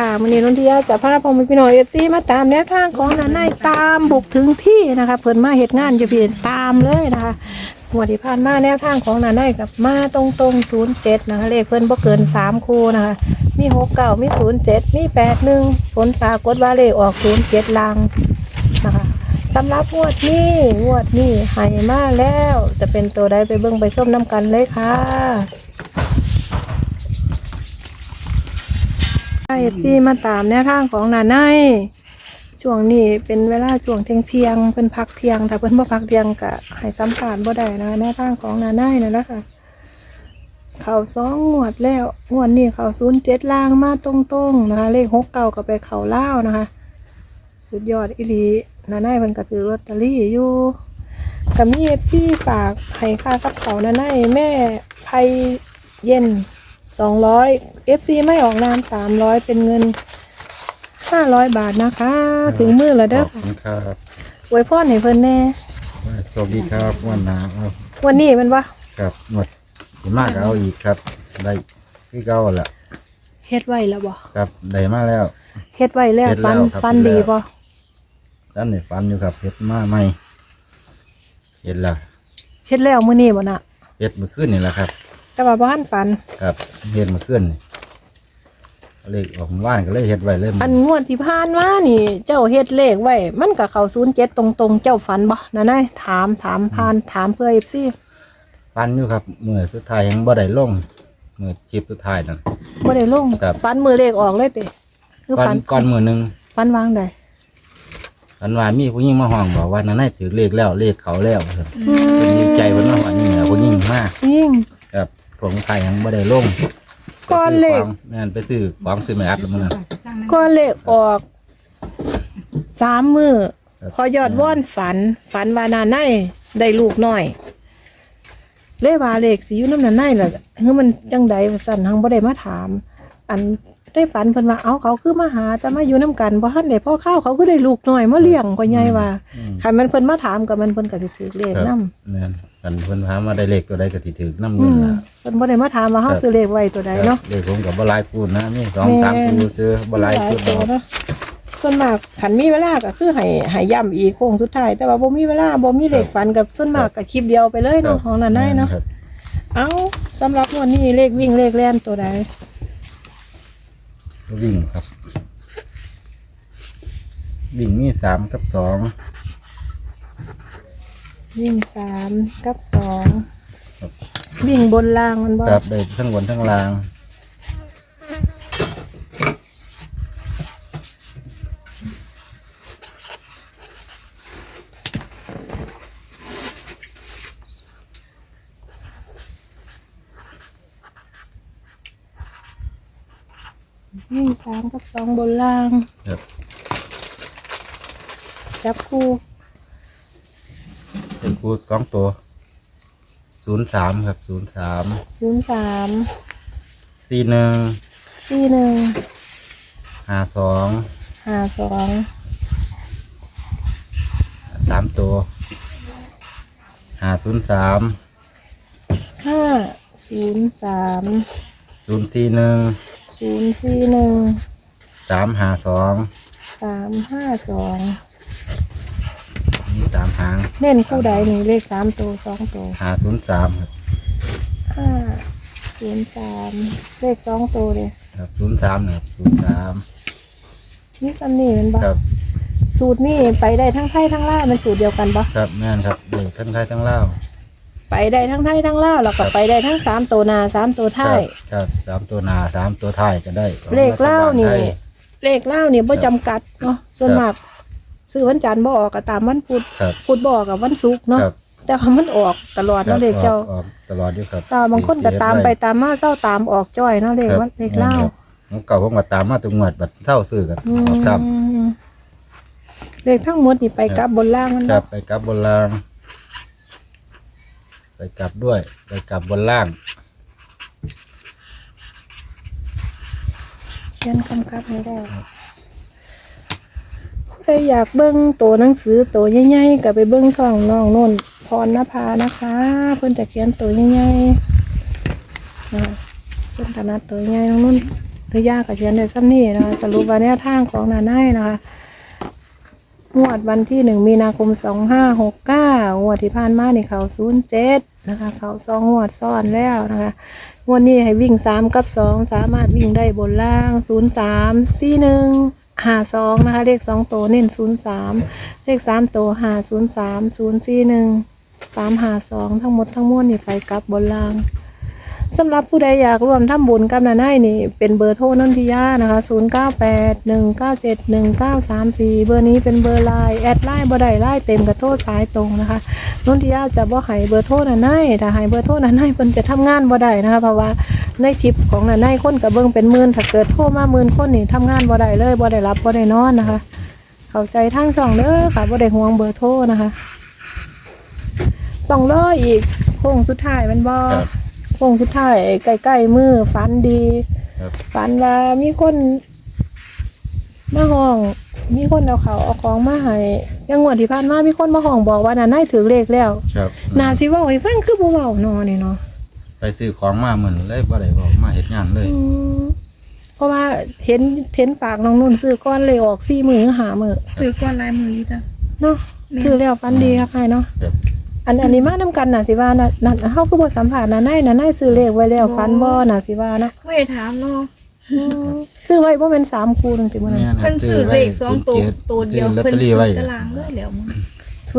ค่ะวันนี้นนทิยาจะพาพ่อแม่พี่น้องเอฟซีมาตามแนวทางของนันนายตามบุกถึงที่นะคะเพิ่นมาเหตุงานจะเพียนตามเลยนะคะหัวดที่ผ่านมาแนวทางของนันนายกับมาตรงตรงศูนย์เจ็ดนะคะเลขเพิ่นบ่เกินสามคู่นะคะ มีหกเก้ามีศูนย์เจ็ดมีแปดหนึ่งผลปรากฏว่าเลขออกศูนย์เจ็ดลางนะคะสำหรับงวดนี้งวดนี้ให้มาแล้ว จะเป็นตัวใดไปเบิ่งไปส้มน้ำกันเลยค่ะ เอฟซีมาตามแนวทางของนาไนายช่วงนี้เป็นเวลาช่วงเที่ยงเที่ยงเพิ่นพักเที่ยงถ้าเพิ่นบ่พักเที่ยงก็ให้สัมภาษณ์บ่ได้นะแนวทางของนาไนายนั่นะคะเข้าสองงวดแล้วงวดนี้เข้าศูนย์เจ็ดล่างมาตรงๆนะคะ เลขหกเก้าก็ไปเข้าเล่านะคะ สุดยอดอีหลีนาไนายเพิ่นก็ถือลอตเตอรี่อยู่ก็มีเอฟซีฝากให้ค่ากับเขานาไนายแม่ไพเย็น สองร้อยเอฟซีไม่ออกนามสามร้อยเป็นเงินห้าร้อยบาทนะคะ ถึงมือแล้วขเด้ออบคุณครับไว้พ่อให้เพิ่นแน่สวัสดีครับวันหนาเอาวันนี้แมันวะครับหมดสิมากก็เอาอีกครับ ได้ที่เก้าแหละเฮ็ดไว้แล้วบ่ครับได้มาแล้ว เฮ็ดไว้แล้วเฮ็ดแล้วฟันครับฟันเฮ็ดแล้ว ดีบ่ด้านในฟันอยู่ครับเฮ็ดมาใหม่เฮ็ดละเฮ็ดแล้วมื้อนี้บ่น่ะเฮ็ดเมื่อคืนนี่แหละครับ แต่ว่าบ่ทันฝัน ครับเฮ็ดเมื่อคืนนี่เลยออกมาว่านก็เลยเฮ็ดไว้เลยอันงวดที่ผ่านมานี่ เจ้าเฮ็ดเลขไว้ มันก็เข้า07ตรงๆ เจ้าฝันบ่นั่นนายถามถามผ่านถามเพื่อ FC ฟันอยู่ครับมือสุดท้ายยังบ่ได้ลงมือจิบสุดท้ายนั่น บ่ได้ลงครับ ฝันมือเลขออกเลยติคือฟัฝันนก่อนมือหนึงฝันวางใดฟันว่ามีผู้หญิงมาห้องบอกว่านั่นให้ถือเลขแล้วเลขเขาแล้วครับอืเพิ่นดีใจเพิ่นมาหวานนี่เหนือผู้หญิงมากยิ่งครับ ผมไทยยังไม่ได้ลงก้อนเหล็ก ไปซื้อของแม่นไปซื้อของซื้อไม่อัดแล้วมันน่ะ ก็เลขออกสามมือครับ พอยอดว่อนฝัน ฝันว่านาไนได้ลูกน้อย เลว่าเลขสิอยู่น้ำนาไนล่ะเฮ้ยมันจังใดว่าสั่นหังบ่ได้มาถาม อันได้ฝันเพิ่นว่าเอาเขาคือมาหาจะมาอยู่น้ำกันบ่ทันได้พ่อข้าวเขาก็ได้ลูกน้อยมาเลี้ยงก็ใหญ่ว่าอืมคันมันเพิ่นมาถามกับมันเพิ่นก็สิถือเลขครับนํแม่น กันเพิ่นพามาได้เลขตัวใดก็สิถือน้ำอืเงินมน่ะเพิ่นบ่ได้มาถามว่าเฮาครับซื้อเลขไว้ตัวใดเนาะเลขผมกับบ่หลายคูณนะมีสองแม่นสามคูซื้อบ่หลายคูณตัวดอกเนาะส่วนมากขันมีเวลาก็คือให้ให้ย้ำอีกโค้งสุดท้ายแต่ว่าบ่มีเวลาบ่มีเลขฝันกับส่วนมากก็คลิปเดียวไปเลยเนาะของนั่นได้เนาะครับเอาสำหรับงวันนี้เลขวิ่งเลขแล่นตัวใดวิ่งครับ วิ่งมีสามกับสอง วิ่งสามกับสองวิ่งบนล่างมันบ่ครับได้ทั้งบนทั้งล่าง วิ่งสามกับสองบนล่าง ครับ จับคู่เป็นคูสองตัวศูนย์สามครับศูนย์สามศูนย์สามสี่หนึ่งสี่หนึ่งห้าสองห้าสองสามตัวห้าศูนย์สามห้าศูนย์สามศูนย์สี่หนึ่งศูนย์สี่หนึ่งสามห้าสองสามห้าสอง มีสามหางเน้นคู่ใดนี่เลขสามตัวสองตัวห้าศูนย์สามครับห้าศูนย์สามเลขสองตัวเลยครับศูนย์สามนะครับศูนย์สามนี่ซัมนี่เป็นบ่ครับสูตรนี่ไปได้ทั้งไทยทั้งลาวมันสูตรเดียวกันบ่ครับแม่นครับเด็กทั้งไทยทั้งเล่าวไปได้ทั้งไทยทั้งลาวแล้วก็ไปได้ทั้งสามตัวหนาสามตัวคท้ารัยครับสามตัวหนาสามตัวท้ายก็ได้ของเลขเล่าวนี่รัฐบลไทย เลขลาวนี่บ่จำกัดเนาะส่วนมาก ซื้อวันจันทร์บ่ออกก็ตามวันพุธครับ พุธบ่ออกกับวันศุกร์เนาะครับแต่ว่ามันออกตลอดครัเนาะเลขเจ้าออกออกตลอดอยู่ครับตาบางคนก็ตามไปตามมาเศร้าตามออกจ้อยเนาะเลขครับว่าเลขลาวของเก่าผมก็ตามมาตุงวดบัดเท่าซื้อกันอืออกครับมเลขทั้งหมดนี่ไปกลับบนล่างมันครับ่บไปกลับบนล่าง ไปกลับด้วย ไปกลับบนล่าง เขียนคำกับให้ได้ ใครอยากเบิ้งตัวหนังสือตัวใหญ่ๆก็ไปเบิ้งช่องน้องนุ่นพรณภานะคะ เพิ่นจะเขียนตัวใหญ่ๆอ่าเพิ่นถนัดตัวใหญ่น้องนุ่นรือยากกับเขียนได้ซ้ำนี่นะคะสรุปว่าแนวทางของนาไนนะคะงวดวันที่หนึ่งมีนาคมสองห้าหกเก้างวดที่ผ่านมานี่เขาศูนย์เจ็ดนะคะ เขาสองงวดซ้อนแล้วนะคะงวดนี้ให้วิ่งสามกับสองสามารถวิ่งได้บนล่างศูนย์สามสี่หนึ่ง หาสองนะคะ เลขสองตัวเน้นศูนย์สามเลขสามตัวหาศูนย์สามศูนย์สี่หนึ่งสามหาสองทั้งหมดทั้งมวลนี่ไปกับบนล่างสำหรับผู้ใดอยากร่วมทำบุญกับนาไนนี่ เป็นเบอร์โทรนนทิยานะคะ 098 197 1934 เบอร์นี้เป็นเบอร์ไลน์แอดไลน์บ่ได้ไลน์เต็มกับโทรสายตรงนะคะนนทิยาจะบ่ให้เบอร์โทรนาไนถ้าให้เบอร์โทรนาไนเพิ่นจะทำงานบ่ได้นะคะเพราะว่า ในชิปของนาไนคนกับเบิ่งเป็นหมื่นถ้าเกิดโทรมาหมื่นคนนี่ทำงานบ่ได้เลยบ่ได้รับบ่ได้นอนนะคะ เข้าใจทางช่องเด้อค่ะบ่ได้ห่วงเบอร์โทรนะคะต้องรออีกโค้งสุดท้ายแมันบ่ครับโค้งสุดท้ายใกล้ๆมือฝันดีครับ ฝันว่ามีคนมาห้อง มีคนเอาเขาวเอาของมาให้ยังงวดที่ผ่านมามีคนมาห้องบอกว่าน่ะนายถือเลขแล้ว ครับน่าสิเว้าให้ฟังคือบ่เว้าเนาะนี่เนาะไป ซื้อของมาเหมือนเลยบ่ได้บอกมาเฮ็ดงานเลยอืมเพราะว่าเห็นเห็นฝากน้องนุ่นซื้อก้อนเลยออก4มื้อหามื้อซื้อก้อนลายมืออยู่จ้ะ เนาะแม่น ซื้อแล้วฝันดีครับใครเนาะครับอันอันนี้มานํกันน่ะสิว่าน่ะนั่นเฮาคือบ่สัมภาษณ์น่ะนายน่ะนายซื้อเลขไว้แล้วฝันบ่น่ะสิว่าเนาะไม่ได้ถามเนาะ อืมซื้อไว้บ่แม่น3คู่จังซี่มื้อนั้นแม่นครับเพิ่นซื้อเลขสองตัวซื้ตัวเดียวซื้อลอตเพิ่นเตอรี่ซื้อไว้ตารางเลยแล้วมึ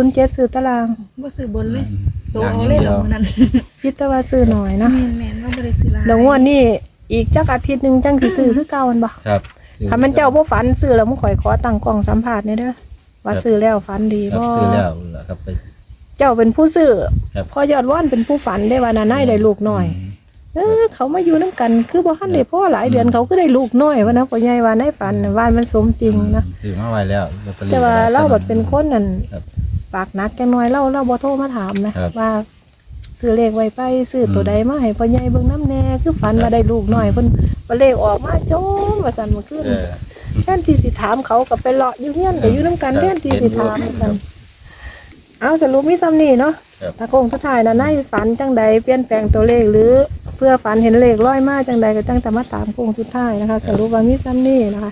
ง07ซื้อตารางบ่ซื้อบนเลย โซอย่างเอาเดียวเลยเหรอมื้อนั้นคิดแต่ว่าซื้อหน่อยเนาะแม่นแม่นว่าบ่ได้ซื้อหลายแล้วงวดนี้อีกจักอาทิตย์หนึงจังสิซื้อคือเก่ามันบ่ครับถ้ามันเจ้าบ่ฝันซื้อแล้วมึงข่อยขอตั้งกล้องสัมภาษณ์นี่เด้อว่าซื้อแล้วฝันดีครับบ่ซื้อแล้วล่ะครับไป เจ้าเป็นผู้ซื้อครับพอยอดว่อนเป็นผู้ฝันได้ว่าน่ะนายได้ลูกน้อย เออเขามาอยู่นํกันคือบ่ทันได้พ่อหลายเดือนเขาก็ได้ลูกน้อยว่านะพ่อใหญ่ว่าในฝันน่ะว่ามันสมจริงนะซื้อมาไว้แล้วลอตเตอรี่แต่ว่าเราบัดเป็นคนนั่นครับ ปากหนักจังน้อยเราเราบ่โทรมาถามนะครับ ว่าซื้อเลขไว้ไปซื้อตัวใดมาให้พ่อใหญ่เบิ่งน้ำแน่คือฝันว่าได้ลูกน้อยเพิ่นว่าเลขออกมาโจมว่าซั่นเมื่อคืนเออ แทนที่สิถามเขาก็ไปเลาะอยู่เฮียนก็อยู่นํกันครับแทนที่สิถามเห็นอยู่ว่าซั่นเอาสรุปมีซ้ำนี่เนาะครับถ้าโคงสุดท้ายน่ะนายฝันจังใดเปลี่ยนแปลงตัวเลขหรือ เพื่อฝันเห็นเลขร้อยมาจังใดก็จังแต่มาตามโคงสุดท้ายนะคะ สรุปว่ามีซ้ำนี่นะคะ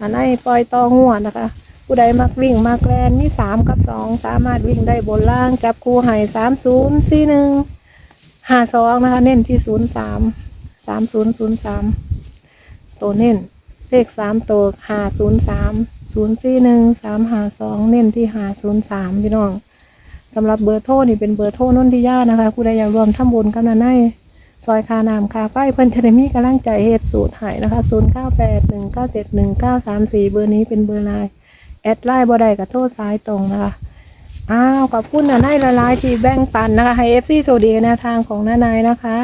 อันนายปล่อยต่องวดนะคะ ผู้ใดมักวิ่งมักแลนมีสามกับสองสามารถวิ่งได้บนล่าง จับคู่ให้สามศูนย์สี่หนึ่งห้าสองนะคะ เน้นที่ศูนย์สามสามศูนย์ศูนย์สามตัวเน้นเลขสามตัวห้าศูนย์สามศูนย์สี่หนึ่งสามห้าสองเน้นที่ห้าศูนย์สามพี่น้องสำหรับเบอร์โทรนี่เป็นเบอร์โทรนนทิยานะคะผู้ใดอยากรวมทำบุญกันาไนายซอยคาน้ำคาไฟเพิ่นจะได้มีกำลังใจเหตุสูตรหายนะคะศูนย์เก้าแปดหนึ่งเก้าเจ็ดหนึ่งเก้าสามสี่เบอร์นี้เป็นเบอร์ไลน์ แอดไลน์บ่ได้กับโทรซ้ายตรงนะคะ อ้าวขอบคุณนะนายละลายที่แบ่งปันนะคะให้เอฟซีโซดีแนวทางของนานายนะคะ